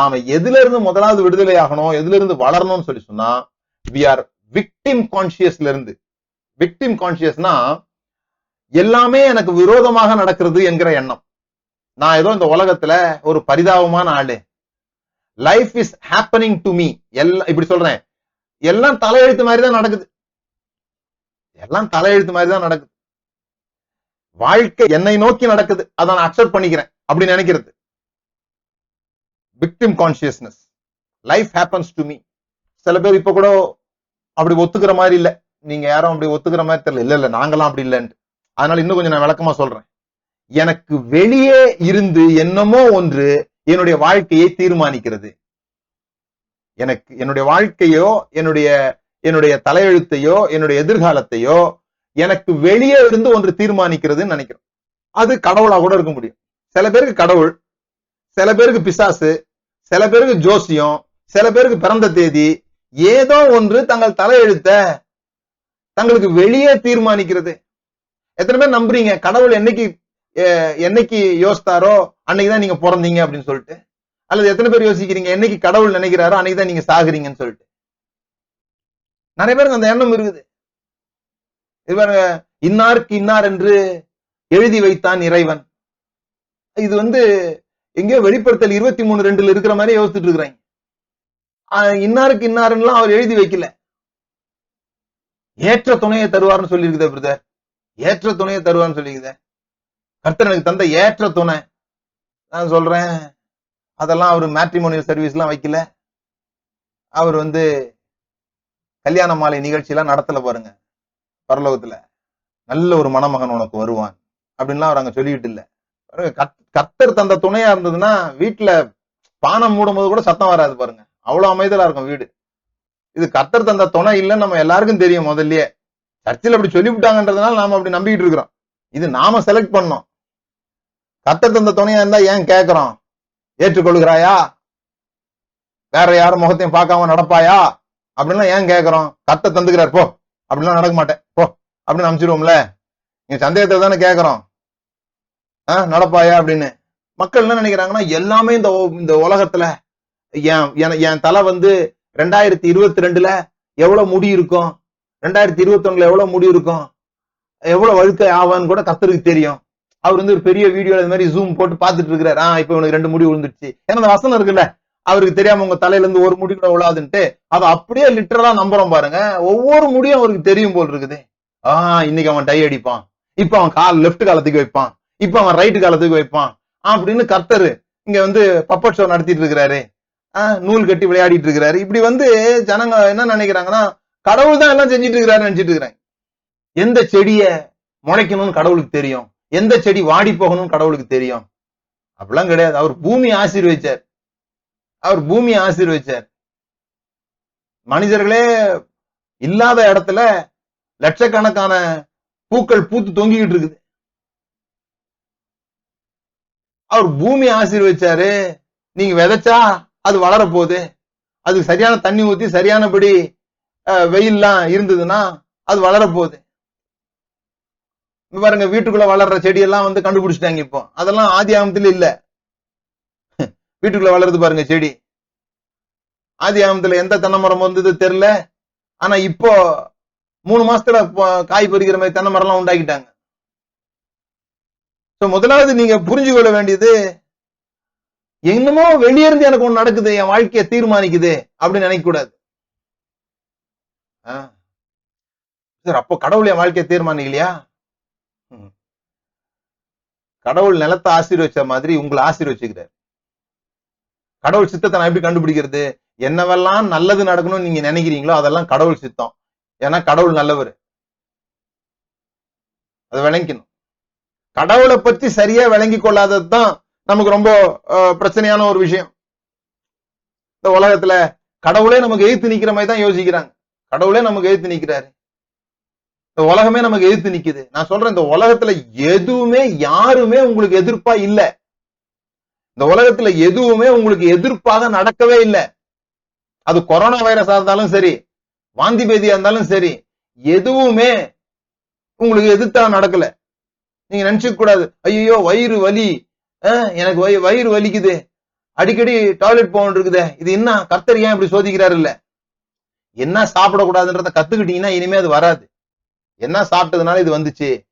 நாம எதுல இருந்து முதலாவது விடுதலை ஆகணும் எதுல இருந்து வளரணும்னு சொல்லி சொன்னா வி ஆர் விக்டிம் கான்சியஸ்ல இருந்து விக்டிம் கான்சியஸ்னா எல்லாமே எனக்கு விரோதமாக நடக்கிறது என்கிற எண்ணம். நான் ஏதோ இந்த உலகத்துல ஒரு பரிதாபமான ஆளு. Life is happening to me எல்லாம் இப்படி சொல்றேன். எல்லாம் தலையெழுத்து மாதிரி தான் நடக்குது. எல்லாம் தலையெழுத்து மாதிரி தான் நடக்குது. வாழ்க்கை என்னை நோக்கி நடக்குது. அதை நான் அக்செப்ட் பண்ணிக்கிறேன். அப்படி நினைக்கிறது. Victim consciousness life happens to me சில பேர் இப்ப கூட அப்படி ஒத்துக்கிற மாதிரி இல்ல. நீங்க யாரும் அப்படி ஒத்துக்கிற மாதிரி தெரியல. இல்ல இல்ல நாங்களாம் அப்படி இல்லைன்ட்டு. அதனால இன்னும் கொஞ்சம் நான் விளக்கமா சொல்றேன். எனக்கு வெளியே இருந்து என்னமோ ஒன்று என்னுடைய வாழ்க்கையை தீர்மானிக்கிறது. எனக்கு என்னுடைய வாழ்க்கையோ என்னுடைய என்னுடைய தலையெழுத்தையோ என்னுடைய எதிர்காலத்தையோ எனக்கு வெளியே இருந்து ஒன்று தீர்மானிக்கிறதுன்னு நினைக்கிறோம். அது கடவுளா கூட இருக்க முடியும். சில பேருக்கு கடவுள் சில பேருக்கு பிசாசு சில பேருக்கு ஜோசியம் சில பேருக்கு பிறந்த தேதி ஏதோ ஒன்று தங்கள் தலையெழுத்த தங்களுக்கு வெளியே தீர்மானிக்கிறது. எத்தனை பேர் நம்புறீங்க? கடவுள் என்னைக்கு என்னைக்கு யோசித்தாரோ அன்னைக்குதான் நீங்க பிறந்தீங்க அப்படின்னு சொல்லிட்டு. அல்லது எத்தனை பேர் யோசிக்கிறீங்க? என்னைக்கு கடவுள் நினைக்கிறாரோ அன்னைக்கு தான் நீங்க சாகுறீங்கன்னு சொல்லிட்டு. நிறைய பேருக்கு அந்த எண்ணம் இருக்குது. இது இன்னாருக்கு இன்னார் என்று எழுதி வைத்தான் இறைவன். இது வந்து எங்கேயோ வெளிப்படுத்தல் இருபத்தி மூணு ரெண்டுல இருக்கிற மாதிரி யோசிச்சுட்டு இருக்கிறாங்க. ஆஹ் இன்னாருக்கு இன்னாருலாம் அவர் எழுதி வைக்கல. ஏற்ற துணையை தருவார்னு சொல்லியிருக்குதே பிரதர் ஏற்ற துணையை தருவார்னு சொல்லியிருக்குதே. கர்த்தர் எனக்கு தந்த ஏற்ற துணை. நான் சொல்றேன் அதெல்லாம் அவர் மேட்ரிமோனியல் சர்வீஸ்லாம் வைக்கல. அவர் வந்து கல்யாண மாலை நிகழ்ச்சியெல்லாம் நடத்தல பாருங்க பரலோகத்துல. நல்ல ஒரு மணமகன் உனக்கு வருவான் அப்படின்லாம் அவர் அங்க சொல்லிட்டு இல்ல. பாருங்க, கத்- தந்த துணையா இருந்ததுன்னா வீட்டுல பானம் மூடும் போது கூட சத்தம் வராது பாருங்க. அவ்வளவு அமைதலா இருக்கும் வீடு. இது கத்தர் தந்த துணை இல்லைன்னு நம்ம எல்லாருக்கும் தெரியும் முதல்லயே. சர்ச்சில் அப்படி சொல்லிவிட்டாங்கன்றதுனால நாம அப்படி நம்பிக்கிட்டு இருக்கிறோம். இது நாம செலக்ட் பண்ணோம். கத்தர் தந்த துணையா இருந்தா ஏன் கேக்குறோம்? ஏற்றுக்கொள்கிறாயா? வேற யாரும் முகத்தையும் பார்க்காம நடப்பாயா? அப்படின்னா ஏன் கேட்கிறோம் கத்த தந்துக்கிறார் போ. அப்படிலாம் நடக்க மாட்டேன் போ. அப்படின்னு அனுப்பிச்சிருவோம்ல. நீங்க சந்தேகத்துல தானே கேட்கறோம் ஆஹ் நடப்பாயா அப்படின்னு. மக்கள் என்ன நினைக்கிறாங்கன்னா எல்லாமே இந்த இந்த உலகத்துல என் என் தலை வந்து ரெண்டாயிரத்தி இருபத்தி ரெண்டுல எவ்வளவு முடி இருக்கும்? ரெண்டாயிரத்தி இருபத்தி ஒண்ணுல எவ்வளவு முடி இருக்கும்? எவ்வளவு வழுக்கை ஆவான்னு கூட கத்தருக்கு தெரியும். அவர் வந்து ஒரு பெரிய வீடியோ இந்த மாதிரி ஜூம் போட்டு பாத்துட்டு இருக்கிறாரு. ஆஹ் இப்ப இவனுக்கு ரெண்டு முடி விழுந்துருச்சு ஏன்னா அந்த வசனம் இருக்குல்ல அவருக்கு தெரியாம உங்க தலையில இருந்து ஒரு முடி கூட விழாதுன்ட்டு அதை அப்படியே லிட்டரலா நம்புறோம் பாருங்க. ஒவ்வொரு முடியும் அவருக்கு தெரியும் போல் இருக்குது. ஆஹ் இன்னைக்கு அவன் டை அடிப்பான். இப்ப அவன் கால் லெஃப்ட் காலத்துக்கு வைப்பான். இப்ப அவன் ரைட்டு காலத்துக்கு வைப்பான். அப்படின்னு கர்த்தரு இங்க வந்து பப்பட் ஷோ நடத்திட்டு இருக்கிறாரு. ஆஹ் நூல் கட்டி விளையாடிட்டு இருக்கிறாரு. இப்படி வந்து ஜனங்க என்ன நினைக்கிறாங்கன்னா கடவுள் தான் எல்லாம் செஞ்சுட்டு இருக்கிறாரு நினைச்சிட்டு இருக்கிறேன். எந்த செடிய முளைக்கணும்னு கடவுளுக்கு தெரியும்? எந்த செடி வாடி போகணும்னு கடவுளுக்கு தெரியும்? அப்படிலாம் கிடையாது. அவர் பூமி ஆசீர்வதிச்சார். அவர் பூமி ஆசீர்வதிச்சார். மனிதர்களே இல்லாத இடத்துல லட்சக்கணக்கான பூக்கள் பூத்து தொங்கிக்கிட்டு இருக்குது. அவர் பூமி ஆசீர்வதிச்சாரு. நீங்க விதைச்சா அது வளர போகுது அதுக்கு சரியான தண்ணி ஊத்தி சரியானபடி அஹ், வெயில்லாம் இருந்ததுன்னா அது வளர போகுது இப்ப பாருங்க வீட்டுக்குள்ள வளர்ற செடியெல்லாம் வந்து கண்டுபிடிச்சிட்டாங்க இப்போ. அதெல்லாம் ஆதி ஆமத்துல இல்ல. வீட்டுக்குள்ள வளருது பாருங்க செடி. ஆதி ஆமத்துல எந்த தென்னை மரம் வந்தது தெரியல. ஆனா இப்போ மூணு மாசத்துல காய் பறிக்கிற மாதிரி தென்னை மரம்லாம் உண்டாக்கிட்டாங்க. முதலாவது நீங்க புரிஞ்சு கொள்ள வேண்டியது என்னமோ வெளியே இருந்து எனக்கு ஒண்ணு நடக்குது என் வாழ்க்கையை தீர்மானிக்குது அப்படின்னு நினைக்க கூடாது அப்போ கடவுள் என் வாழ்க்கையை தீர்மானிக்கலையா? கடவுள் நிலத்தை ஆசீர்வச்ச மாதிரி உங்களை ஆசீர்வச்சுக்கிறார். கடவுள் சித்தத்தை நான் எப்படி கண்டுபிடிக்கிறது? என்னவெல்லாம் நல்லது நடக்கணும்னு நீங்க நினைக்கிறீங்களோ அதெல்லாம் கடவுள் சித்தம். ஏன்னா கடவுள் நல்லவர். அதை விளங்கிக்கணும் கடவுளை பத்தி சரியா விளங்கி கொள்ளாதது தான் நமக்கு ரொம்ப பிரச்சனையான ஒரு விஷயம். இந்த உலகத்துல கடவுளே நமக்கு எழுத்து நிக்கிற மாதிரி தான் யோசிக்கிறாங்க. கடவுளே நமக்கு எழுத்து நிக்கிறாரு. இந்த உலகமே நமக்கு எதிர்த்து நிக்குது. நான் சொல்றேன் இந்த உலகத்துல எதுவுமே யாருமே உங்களுக்கு எதிர்ப்பா இல்ல. இந்த உலகத்துல எதுவுமே உங்களுக்கு எதிர்ப்பாக நடக்கவே இல்லை. அது கொரோனா வைரஸா இருந்தாலும் சரி வாந்தி பேதியா இருந்தாலும் சரி எதுவுமே உங்களுக்கு எதிர்த்தா நடக்கல. நீங்க நினைச்சுக்க கூடாது. ஐயோ வயிறு வலி. எனக்கு வயி- வயிறு வலிக்குது. அடிக்கடி டாய்லெட் போகணும் இருக்குதே. இது என்ன கர்த்தர் ஏன் இப்படி சோதிக்கிறாரு இல்ல? என்ன சாப்பிடக்கூடாதுன்றத கத்துக்கிட்டீங்கன்னா இனிமே அது வராது. என்ன சாப்பிட்டதுனால இது வந்துச்சு?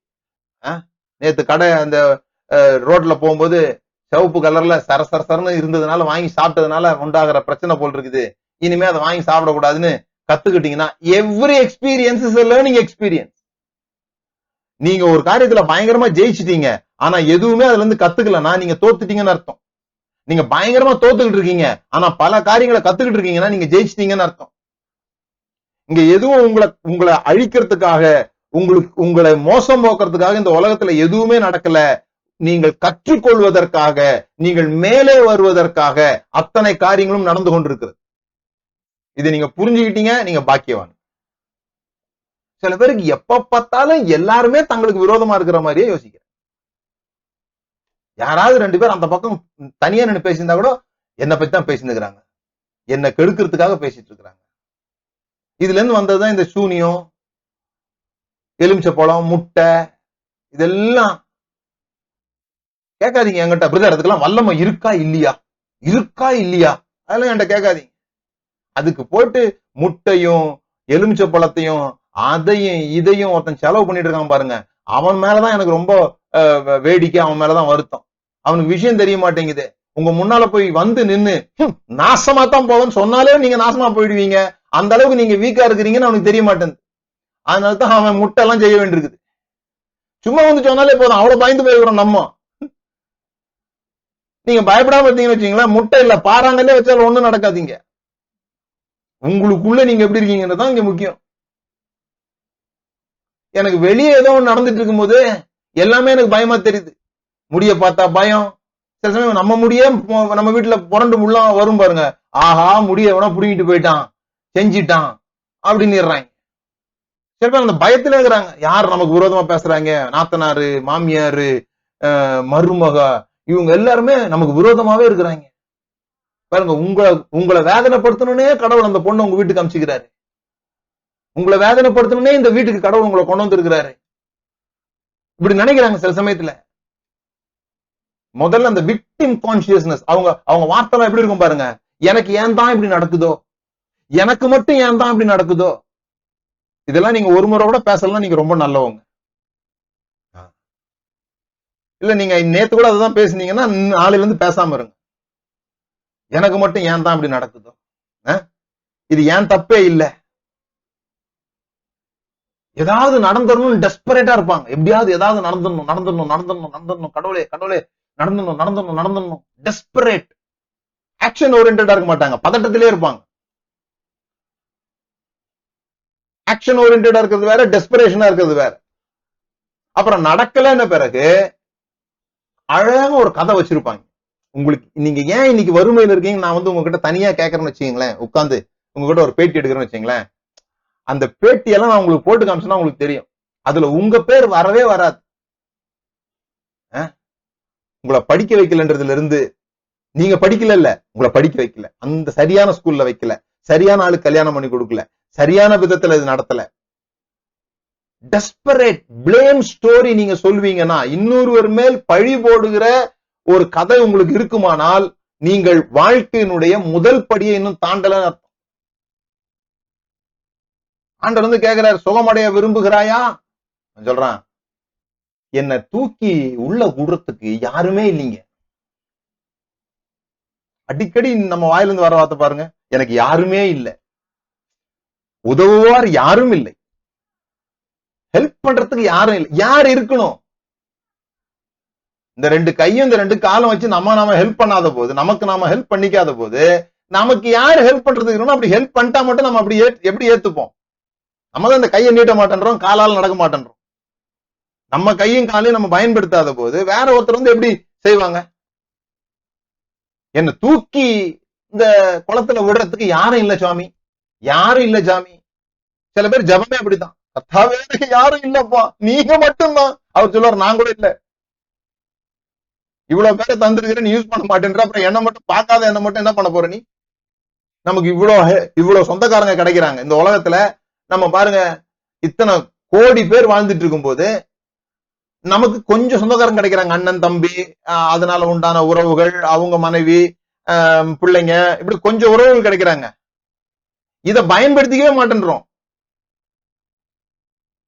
ஆ? நேத்து கடை அந்த ரோட்ல போகும்போது சிவப்பு கலர்ல சர சர சரன்னு இருந்ததுனால வாங்கி சாப்பிட்டதுனால உண்டாகிற பிரச்சனை போல் இருக்குது. இனிமே அதை வாங்கி சாப்பிடக்கூடாதுன்னு கத்துக்கிட்டீங்கன்னா every experience is learning experience நீங்க ஒரு காரியத்துல பயங்கரமா ஜெயிச்சிட்டீங்க ஆனா எதுவுமே அதுல இருந்து கத்துக்கலன்னா நீங்க தோத்துட்டீங்கன்னு அர்த்தம். நீங்க பயங்கரமா தோத்துக்கிட்டு இருக்கீங்க ஆனா பல காரியங்களை கத்துக்கிட்டு இருக்கீங்கன்னா நீங்க ஜெயிச்சிட்டீங்கன்னு அர்த்தம். இங்க எதுவும் உங்களை உங்களை அழிக்கிறதுக்காக உங்களுக்கு உங்களை மோசம் போக்குறதுக்காக இந்த உலகத்துல எதுவுமே நடக்கல. நீங்கள் கற்றுக்கொள்வதற்காக நீங்கள் மேலே வருவதற்காக அத்தனை காரியங்களும் நடந்து கொண்டிருக்கிறது. இதை நீங்க புரிஞ்சுக்கிட்டீங்க நீங்க பாக்கியவான். சில பேருக்கு எப்ப பார்த்தாலும் எல்லாருமே தங்களுக்கு விரோதமா இருக்கிற மாதிரியே யோசிக்கிறேன் யாராவது ரெண்டு பேர் அந்த பக்கம் தனியா நின்று பேசியிருந்தா கூட என்னை பத்தி தான் பேசியிருக்கிறாங்க இருக்கிறாங்க என்னை கெடுக்கிறதுக்காக பேசிட்டு இருக்கிறாங்க. இதுல இருந்து வந்ததுதான் இந்த சூனியம் எலுமிச்சை பழம் முட்டை இதெல்லாம். கேட்காதீங்க என்கிட்ட பிரதர் அதுக்கெல்லாம் வல்லமை இருக்கா இல்லையா? இருக்கா இல்லையா? அதெல்லாம் என்கிட்ட கேட்காதீங்க. அதுக்கு போட்டு முட்டையும் எலுமிச்சை பழத்தையும் அதையும் இதையும் ஒருத்தன் செலவு பண்ணிட்டு இருக்கான் பாருங்க. அவன் மேலதான் எனக்கு ரொம்ப அஹ், வேடிக்கை அவன் மேலதான் வருத்தம். அவனுக்கு விஷயம் தெரிய மாட்டேங்குது. உங்க முன்னால போய் வந்து நின்னு நாசமா தான் போவேன்னு சொன்னாலே நீங்க நாசமா போயிடுவீங்க. அந்த அளவுக்கு நீங்க வீக்கா இருக்கிறீங்கன்னு அவனுக்கு தெரிய மாட்டேங்குது. அதனால தான் அவன் முட்டை எல்லாம் செய்ய வேண்டியிருக்குது. சும்மா வந்து சொன்னாலே போதும். அவ்வளவு பயந்து போயிருக்கிறோம் நம்ம. நீங்க பயப்படாம இருந்தீங்கன்னு வச்சீங்களேன் முட்டை இல்ல. பாறாங்கல்லே வச்சாலும் ஒண்ணும் நடக்காதீங்க. உங்களுக்குள்ள நீங்க எப்படி இருக்கீங்கன்றது தான் இங்க முக்கியம். எனக்கு வெளியே ஏதோ ஒன்று நடந்துட்டு இருக்கும்போது எல்லாமே எனக்கு பயமா தெரியுது. முடிய பார்த்தா பயம். சில சமயம் நம்ம முடியே நம்ம வீட்டுல புரண்டு முள்ளாம் வரும் பாருங்க. ஆஹா முடிய எவனோ புடுங்கிட்டு போயிட்டான். செஞ்சிட்டான். அப்படின்னு சில பேர் அந்த பயத்துல இருக்கிறாங்க. யார் நமக்கு விரோதமா பேசுறாங்க? நாத்தனாரு மாமியாரு அஹ், மருமக இவங்க எல்லாருமே நமக்கு விரோதமாவே இருக்கிறாங்க. பாருங்க உங்களை உங்களை வேதனைப்படுத்தணும்னே கடவுள் அந்த பொண்ணு உங்க வீட்டுக்கு அமிச்சுக்கிறாரு உங்களை வேதனைப்படுத்தணும்னே இந்த வீட்டுக்கு கடவுள் உங்களை கொண்டு வந்திருக்கிறாரு. இப்படி நினைக்கிறாங்க சில சமயத்துல. முதல்ல அந்த விக்டிம் கான்சியஸ்னஸ் அவங்க அவங்க வார்த்தை எப்படி இருக்கும் பாருங்க? எனக்கு ஏன் தான் இப்படி நடக்குதோ? எனக்கு மட்டும் ஏன் தான் இப்படி நடக்குதோ? இதெல்லாம் நீங்க ஒரு முறை கூட பேசலாம் நீங்க ரொம்ப நல்லவங்க. இல்ல நீங்க நேத்து கூட அதுதான் பேசுனீங்கன்னா நாளையில இருந்து பேசாம இருங்க. எனக்கு மட்டும் ஏன் தான் இப்படி நடக்குதோ? அஹ்? இது ஏன் தப்பே இல்ல. ஏதாவது நடந்துடணும்னு டெஸ்பரேட்டா இருப்பாங்க. எப்படியாவது ஏதாவது நடந்துடணும் நடந்துடணும் நடந்துடணும் நடந்துடணும். கடவுளே கடவுளே நடந்துடணும் நடந்துடணும் நடந்துடணும். டெஸ்பரேட் ஆக்ஷன் ஓரியன்டா இருக்க மாட்டாங்க. பதட்டத்திலே இருப்பாங்க. ஆக்ஷன் ஓரியன்டா இருக்கிறது வேற டெஸ்பரேஷனா இருக்கிறது வேற. அப்புறம் நடக்கலன்னு பிறகு அழகா ஒரு கதை வச்சிருப்பாங்க. உங்களுக்கு நீங்க ஏன் இன்னைக்கு வறுமையில இருக்கீங்க நான் வந்து உங்ககிட்ட தனியா கேட்கறேன்னு வச்சுக்கீங்களேன். உட்காந்து உங்ககிட்ட ஒரு பேட்டி எடுக்கிறேன்னு வச்சுங்களேன் அந்த பேட்டியெல்லாம் நான் உங்களுக்கு போட்டு காமிச்சேன்னா உங்களுக்கு தெரியும். அதுல உங்க பேர் வரவே வராது. உங்களை படிக்க வைக்கலன்றதுல இருந்து நீங்க படிக்கல இல்ல உங்களை படிக்க வைக்கல. அந்த சரியான ஸ்கூல்ல வைக்கல. சரியான ஆளு கல்யாணம் பண்ணி கொடுக்கல. சரியான விதத்துல இது நடத்தல. டெஸ்பரேட் பிளேம் ஸ்டோரி நீங்க சொல்வீங்கன்னா இன்னொருவர் மேல் பழி போடுகிற ஒரு கதை உங்களுக்கு இருக்குமானால் நீங்கள் வாழ்க்கையினுடைய முதல் படியை இன்னும் தாண்டல ஆண்டவர் வந்து கேக்குறாரு சுகமடைய விரும்புகிறாயா? நான் சொல்றான் என்னை தூக்கி உள்ள விடுறதுக்கு யாருமே இல்லைங்க. அடிக்கடி நம்ம வாயிலிருந்து வர வார்த்தை பாருங்க எனக்கு யாருமே இல்லை. உதவுவார் யாரும் இல்லை. ஹெல்ப் பண்றதுக்கு யாரும் இல்லை. யார் இருக்கணும்? இந்த ரெண்டு கையும் இந்த ரெண்டு காலம் வச்சு நம்ம நாம ஹெல்ப் பண்ணாத போது நமக்கு நாம ஹெல்ப் பண்ணிக்காத போது நமக்கு யார் ஹெல்ப் பண்றதுக்கு இருக்கணும் அப்படி ஹெல்ப் பண்ணிட்டா மட்டும் நம்ம அப்படி எப்படி ஏத்துப்போம்? நம்ம தான் இந்த கையை நீட்ட மாட்டேன்றோம் காலால் நடக்க மாட்டேன்றோம். நம்ம கையும் காலையும் நம்ம பயன்படுத்தாத போது வேற ஒருத்தர் வந்து எப்படி செய்வாங்க? என்ன தூக்கி இந்த குளத்துல விடுறதுக்கு யாரும் இல்ல சுவாமி. யாரும் இல்ல சாமி. சில பேர் ஜபமே அப்படித்தான். கர்த்தாவே எனக்கு யாரும் இல்லப்பா. நீங்க மட்டும்தான். அவர் சொல்லுவார் நான் கூட இல்ல. இவ்வளவு பேரை தந்துருக்கிறேன் யூஸ் பண்ண மாட்டேன்ற அப்புறம் என்ன மட்டும் பார்க்காத என்ன மட்டும் என்ன பண்ண போற நீ? நமக்கு இவ்வளவு இவ்வளவு சொந்தக்காரங்க கிடைக்கிறாங்க. இந்த உலகத்துல நம்ம பாருங்க இத்தனை கோடி பேர் வாழ்ந்துட்டு இருக்கும் போது நமக்கு கொஞ்சம் சொந்தக்காரங்க கிடைக்கிறாங்க. அண்ணன் தம்பி அதனால உண்டான உறவுகள் அவங்க மனைவி ஆஹ் பிள்ளைங்க இப்படி கொஞ்சம் உறவுகள் கிடைக்கிறாங்க. இத பயன்படுத்திக்கவே மாட்டேன்றோம்.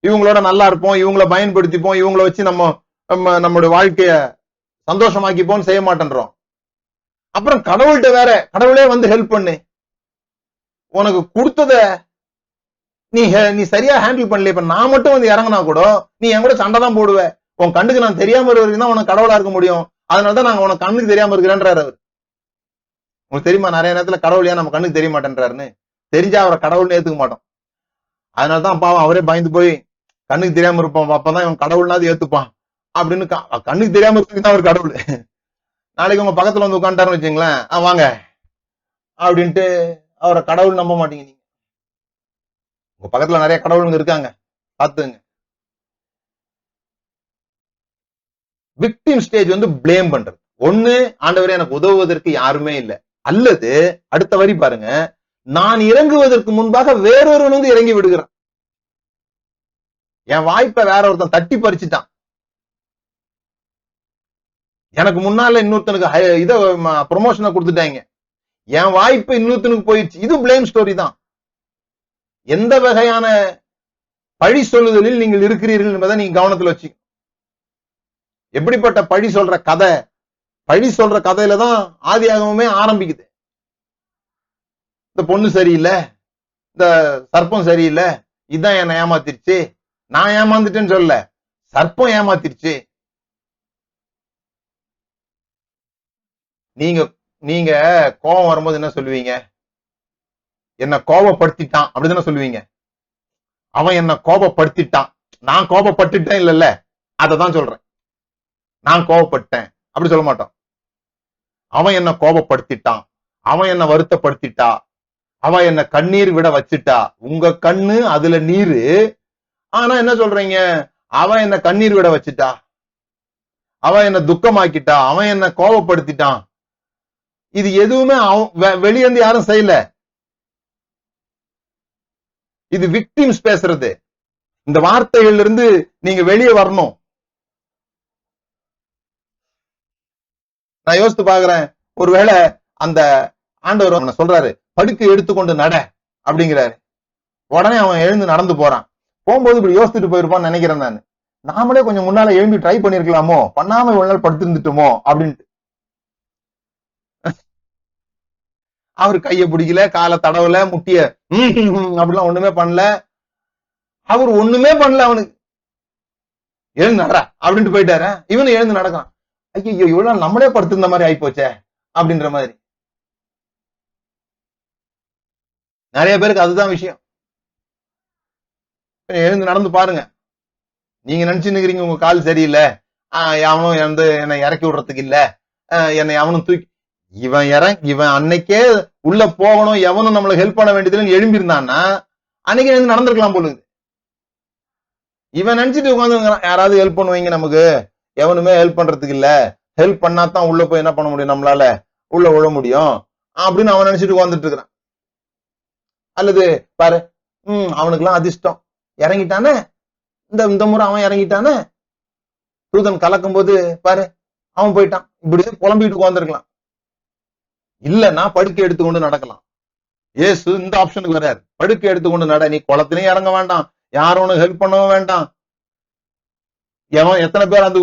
இவங்களோட நல்லா இருப்போம் இவங்கள பயன்படுத்திப்போம் இவங்கள வச்சு நம்ம நம்ம நம்மளுடைய வாழ்க்கைய சந்தோஷமாக்கிப்போம் செய்ய மாட்டேன்றோம். அப்புறம் கடவுள்கிட்ட வேற கடவுளே வந்து ஹெல்ப் பண்ணு. உனக்கு கொடுத்தத நீ ஹே- நீ சரியா ஹேண்டில் பண்ணல இப்ப நான் மட்டும் வந்து இறங்கினா கூட நீ என் கூட சண்டை தான் போடுவ. உன் கண்ணுக்கு நான் தெரியாம இருக்க தான் உனக்கு கடவுளா இருக்க முடியும். அதனாலதான் நாங்க உனக்கு கண்ணுக்கு தெரியாம இருக்கிறேன்றாரு அவர். உங்களுக்கு தெரியுமா நிறைய நேரத்துல கடவுள் ஏன் நம்ம கண்ணுக்கு தெரிய மாட்டேன்றாருன்னு? தெரிஞ்சா அவரை கடவுள்னு ஏத்துக்க மாட்டோம். அதனாலதான் பாவம் அவரே பயந்து போய் கண்ணுக்கு தெரியாம இருப்பான் அப்பதான் இவன் கடவுள்னாவது ஏத்துப்பான். அப்படின்னு கண்ணுக்கு தெரியாம இருக்கிறது தான் அவர் கடவுள். நாளைக்கு உங்க பக்கத்துல வந்து உட்காந்துட்டாருன்னு வச்சுங்களேன் "ஆ, வாங்க. அப்படின்ட்டு அவரை கடவுள் நம்ப மாட்டீங்க நீங்க உங்க பக்கத்துல நிறைய கடவுளுங்க இருக்காங்க. பார்த்துங்க. விக்டிம் ஸ்டேஜ் வந்து ப்ளேம் பண்றது. ஒண்ணு ஆண்டவரே எனக்கு உதவுவதற்கு யாருமே இல்ல. அல்லது அடுத்த வரி பாருங்க. நான் இறங்குவதற்கு முன்பாக வேறொருவன் வந்து இறங்கி விடுகிறான். என் வாய்ப்பை வேற ஒருத்தன் தட்டி பறிச்சுட்டான். எனக்கு முன்னால இன்னொருத்தனுக்கு இத ப்ரொமோஷனை கொடுத்துட்டாங்க. என் வாய்ப்பு இன்னொருத்தனுக்கு போயிடுச்சு. இது பிளேம் ஸ்டோரி தான். எந்த வகையான பழி சொல்லுதலில் நீங்கள் இருக்கிறீர்கள் என்பதை நீங்க கவனத்துல வச்சு எப்படிப்பட்ட பழி சொல்ற கதை? பழி சொல்ற கதையில தான் ஆதியாகமே ஆரம்பிக்குது. இந்த பொண்ணு சரியில்லை. இந்த சர்ப்பம் சரியில்லை. இதான் என்னை ஏமாத்திருச்சு. நான் ஏமாந்துட்டேன்னு சொல்லல. சர்ப்பம் ஏமாத்திருச்சு. நீங்க நீங்க கோபம் வரும்போது என்ன சொல்லுவீங்க? என்ன கோபப்படுத்திட்டான் அப்படிதானே சொல்லுவீங்க? அவன் என்ன கோபப்படுத்திட்டான். நான் கோபப்பட்டுட்டேன் இல்லல்ல? அததான் சொல்றேன். நான் கோபப்பட்டேன். அப்படி சொல்ல மாட்டோம். அவன் என்ன கோபப்படுத்திட்டான். அவன் என்ன வருத்தப்படுத்திட்டா. அவன் என்ன கண்ணீர் விட வச்சுட்டா. உங்க கண்ணு அதுல நீரு. ஆனா என்ன சொல்றீங்க? அவன் என்ன கண்ணீர் விட வச்சுட்டா. அவன் என்ன துக்கமாக்கிட்டா. அவன் என்ன கோபப்படுத்திட்டான். இது எதுவுமே அவன் வெ- வெளிய இருந்து யாரும் செய்யல. இது விக்டிம்ஸ் பேசுறது. இந்த வார்த்தைகள்ல இருந்து நீங்க வெளியே வரணும். நான் யோசித்து பாக்குறேன் ஒருவேளை அந்த ஆண்டவர் அவனை சொல்றாரு படுக்கை எடுத்துக்கொண்டு நட அப்படிங்கிறாரு. உடனே அவன் எழுந்து நடந்து போறான். போகும்போது இப்படி யோசிச்சுட்டு போயிருப்பான்னு நினைக்கிறேன் நான். நாமளே கொஞ்சம் முன்னால எழுந்து ட்ரை பண்ணிருக்கலாமோ? பண்ணாம இவ்வளவு நாள் படுத்திருந்துட்டோமோ? அப்படின்ட்டு. அவர் கைய பிடிக்கல காலை தடவல முட்டிய அப்படிலாம் ஒண்ணுமே பண்ணல. அவர் ஒண்ணுமே பண்ணல அவனுக்கு. எழுந்து நடறா அப்படின்ட்டு போயிட்டாரு? இவனு எழுந்து நடக்கான். ஐயோ இவ்வளவு நம்மளே படுத்திருந்த மாதிரி ஆயிப்போச்சே அப்படின்ற மாதிரி. நிறைய பேருக்கு அதுதான் விஷயம். எழுந்து நடந்து பாருங்க. நீங்க நினைச்சுன்னு உங்க கால் சரியில்லை. ஆஹ் அவனும் வந்து என்னை இறக்கி விடுறதுக்கு இல்ல. ஆஹ் என்னை அவனும் தூக்கி இவன் இறங்கி இவன் அன்னைக்கே உள்ள போகணும் எவனும் நம்மளுக்கு ஹெல்ப் பண்ண வேண்டியதுன்னு எழும்பி இருந்தான்னா அன்னைக்கு எழுந்து நடந்திருக்கலாம் போலுது இவன் நினைச்சிட்டு உட்காந்து யாராவது ஹெல்ப் பண்ணுவீங்க நமக்கு? எவனுமே ஹெல்ப் பண்றதுக்கு இல்ல. ஹெல்ப் பண்ணாதான் உள்ள போய் என்ன பண்ண முடியும் நம்மளால? உள்ள விழ முடியும். அப்படின்னு அவன் நினைச்சிட்டு உட்காந்துட்டு இருக்கிறான். அல்லது பாரு ம் அவனுக்குலாம் அதிர்ஷ்டம். இறங்கிட்டானே? இந்த இந்த முறை அவன் இறங்கிட்டானே? தூதன் கலக்கும் போது பாரு அவன் போயிட்டான். இப்படியே புலம்பிட்டு உட்காந்துருக்கலாம் இல்லன்னா படுக்கை எடுத்துக்கொண்டு நடக்கலாம். ஏசு இந்த ஆப்ஷனுக்கு வர்றாரு. படுக்கை எடுத்துக்கொண்டு நட நீ குளத்திலையும் இறங்க வேண்டாம். யாரும் உனக்கு ஹெல்ப் பண்ணவும் வேண்டாம். எவன் எத்தனை பேர் அந்த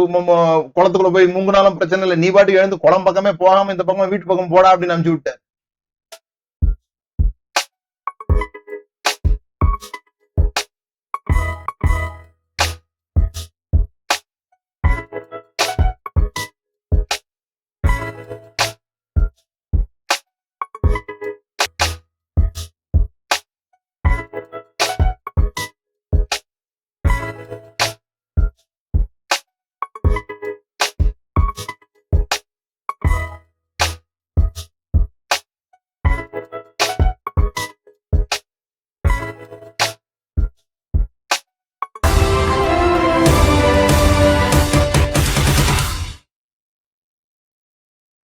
குளத்துக்குள்ள போய் முங்குனாலும் பிரச்சனை இல்லை. நீ பாட்டுக்கு எழுந்து குளம் பக்கமே போகாம இந்த பக்கம் வீட்டு பக்கம் போடா அப்படின்னு அனுப்பிச்சு விட்டேன்